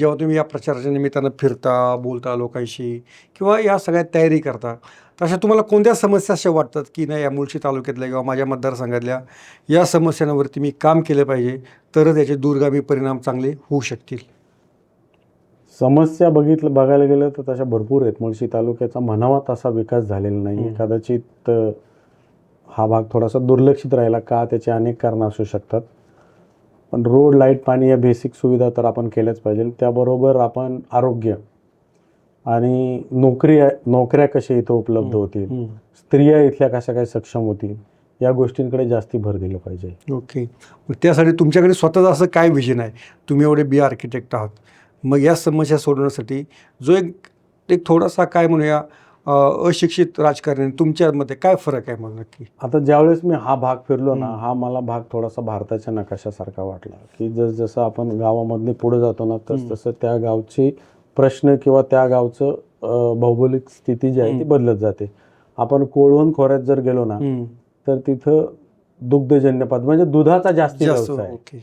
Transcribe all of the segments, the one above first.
जेव्हा तुम्ही या प्रचाराच्या निमित्तानं फिरता बोलता लोकांशी किंवा या सगळ्या तयारी करता तर अशा तुम्हाला कोणत्या समस्या अशा वाटतात की नाही या मुळशी तालुक्यातल्या किंवा माझ्या मतदारसंघातल्या या समस्यांवरती मी काम केलं पाहिजे तरच याचे दूरगामी परिणाम चांगले होऊ शकतील? समस्या बघितलं बघायला गेलं तर तशा भरपूर आहेत. मुळशी तालुक्याचा म्हणावा तसा विकास झालेला नाही. कदाचित हा भाग थोडासा दुर्लक्षित राहिला का त्याची अनेक कारणं असू शकतात. पण रोड लाइट पाणी या बेसिक सुविधा तर आपण केल्याच पाहिजे. त्याबरोबर आपण आरोग्य आणि नोकरी नोकऱ्या कशा इथं उपलब्ध होतील स्त्रिया इथल्या कशा काय सक्षम होतील या गोष्टींकडे जास्ती भर दिलं पाहिजे. ओके. मग त्यासाठी तुमच्याकडे स्वतःचं असं काय विजन आहे? तुम्ही एवढे बी आर्किटेक्ट आहात. मग या समस्या सोडवण्यासाठी जो एक एक थोडासा काय म्हणूया अशिक्षित राजकारणी तुमच्यामध्ये काय फरक आहे मग नक्की आता ज्यावेळेस मी हा भाग फिरलो ना. हा मला भाग थोडासा भारताच्या नकाशासारखा वाटला की जस जसं आपण गावामधले पुढे जातो ना तस. तसं त्या गावची प्रश्न किंवा त्या गावचं भौगोलिक स्थिती जी आहे ती. बदलत जाते आपण कोळवण खोऱ्यात जर गेलो ना तर तिथं दुग्धजन्य पद म्हणजे दुधाचा जास्ती व्यवसाय आहे.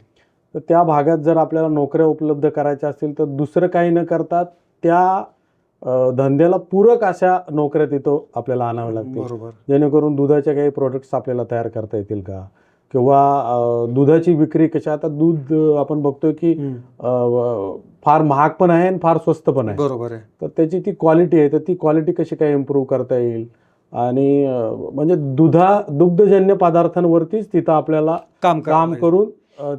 तर त्या भागात जर आपल्याला नोकऱ्या उपलब्ध करायच्या असतील तर दुसरं काही न करता त्या धंद्याला पूरक अशा नोकऱ्या तिथं आपल्याला आणाव्या लागतील. बरोबर. जेणेकरून दुधाचे काही प्रोडक्ट्स आपल्याला तयार करता येतील का? किंवा दुधाची विक्री कशा? आता दूध आपण बघतोय की फार महाग पण आहे आणि फार स्वस्त पण आहे. बरोबर आहे. तर त्याची ती क्वालिटी आहे तर ती क्वालिटी कशी काय इम्प्रूव्ह करता येईल? आणि म्हणजे दुधा दुग्धजन्य पदार्थांवरतीच तिथं आपल्याला काम काम. करून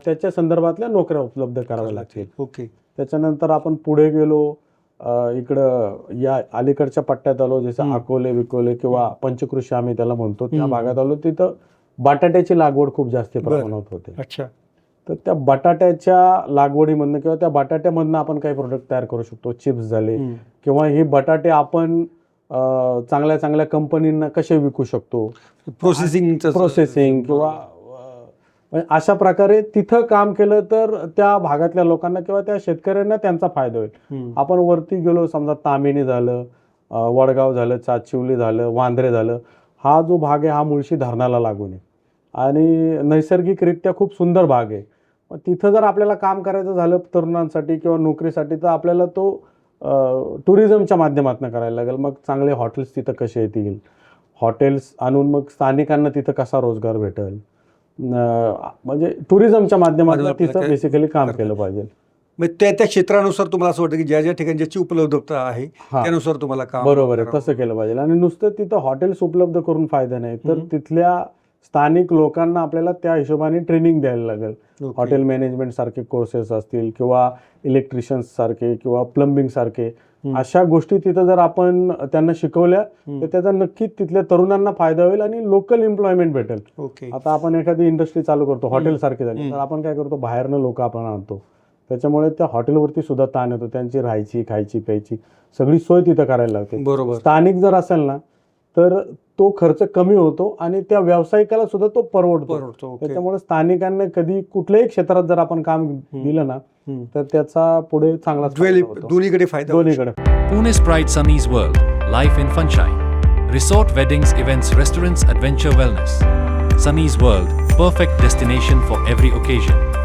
त्याच्या संदर्भातल्या नोकऱ्या उपलब्ध कराव्या लागतील. ओके. त्याच्यानंतर आपण पुढे गेलो इकडं या अलीकडच्या पट्ट्यात आलो जसं. अकोले विकोले किंवा पंचकृषी आम्ही त्याला म्हणतो त्या. भागात आलो तिथं बटाट्याची लागवड खूप जास्त. प्रमाणात होते अच्छा तर त्या बटाट्याच्या लागवडीमधनं किंवा त्या बटाट्यामधनं आपण काही प्रोडक्ट तयार करू शकतो चिप्स झाले. किंवा हे बटाटे आपण चांगल्या चांगल्या कंपनींना कसे विकू शकतो प्रोसेसिंगचं प्रोसेसिंग किंवा अशा प्रकारे तिथं काम केलं तर त्या भागातल्या लोकांना किंवा त्या शेतकऱ्यांना त्यांचा फायदा होईल. आपण वरती गेलो समजा तामिनी झालं वडगाव झालं चाचिवली झालं वांद्रे झालं हा जो भाग आहे हा मुळशी धरणाला लागून आहे. आणि नैसर्गिकरित्या खूप सुंदर भाग आहे. मग तिथं जर आपल्याला काम करायचं झालं तरुणांसाठी किंवा नोकरीसाठी तर आपल्याला तो टुरिझमच्या माध्यमातून करायला लागेल. मग चांगले हॉटेल्स तिथं कसे येतील? हॉटेल्स आणून मग स्थानिकांना तिथं कसा रोजगार भेटेल? म्हणजे टुरिझमच्या माध्यमातून तिथं बेसिकली काम केलं पाहिजे. मग त्या त्या क्षेत्रानुसार तुम्हाला असं वाटतं की ज्या ज्या ठिकाणी ज्याची उपलब्धता आहे त्यानुसार तुम्हाला काम बरोबर आहे. तसं केलं पाहिजे. आणि नुसतं तिथं हॉटेल्स उपलब्ध करून फायदा नाही. तर. तिथल्या स्थानिक लोकांना आपल्याला त्या हिशोबाने ट्रेनिंग द्यायला लागेल. हॉटेल मॅनेजमेंट सारखे कोर्सेस असतील किंवा इलेक्ट्रिशियन्स सारखे किंवा प्लंबिंग सारखे. अशा गोष्टी तिथं जर आपण त्यांना शिकवल्या. तर त्याचा नक्कीच तिथल्या तरुणांना फायदा होईल आणि लोकल एम्प्लॉयमेंट भेटेल आता आपण एखादी इंडस्ट्री चालू करतो हॉटेल सारखी झाली. तर आपण काय करतो बाहेरनं लोक आपण आणतो त्याच्यामुळे त्या हॉटेलवरती सुद्धा ताण येतो त्यांची राहायची खायची प्यायची सगळी सोय तिथं करायला लागते बरोबर स्थानिक जर असेल ना तर तो खर्च कमी होतो आणि त्या व्यावसायिकाला सुद्धा तो परवडतो. त्याच्यामुळे स्थानिकांना कधी कुठल्याही क्षेत्रात जर आपण काम दिलं ना तर त्याचा पुढे चांगला दोन्हीकडे फायदा दोन्हीकडे. Pune sprite Sunny's world life in funshine resort weddings events restaurants adventure wellness Sunny's world perfect destination for every occasion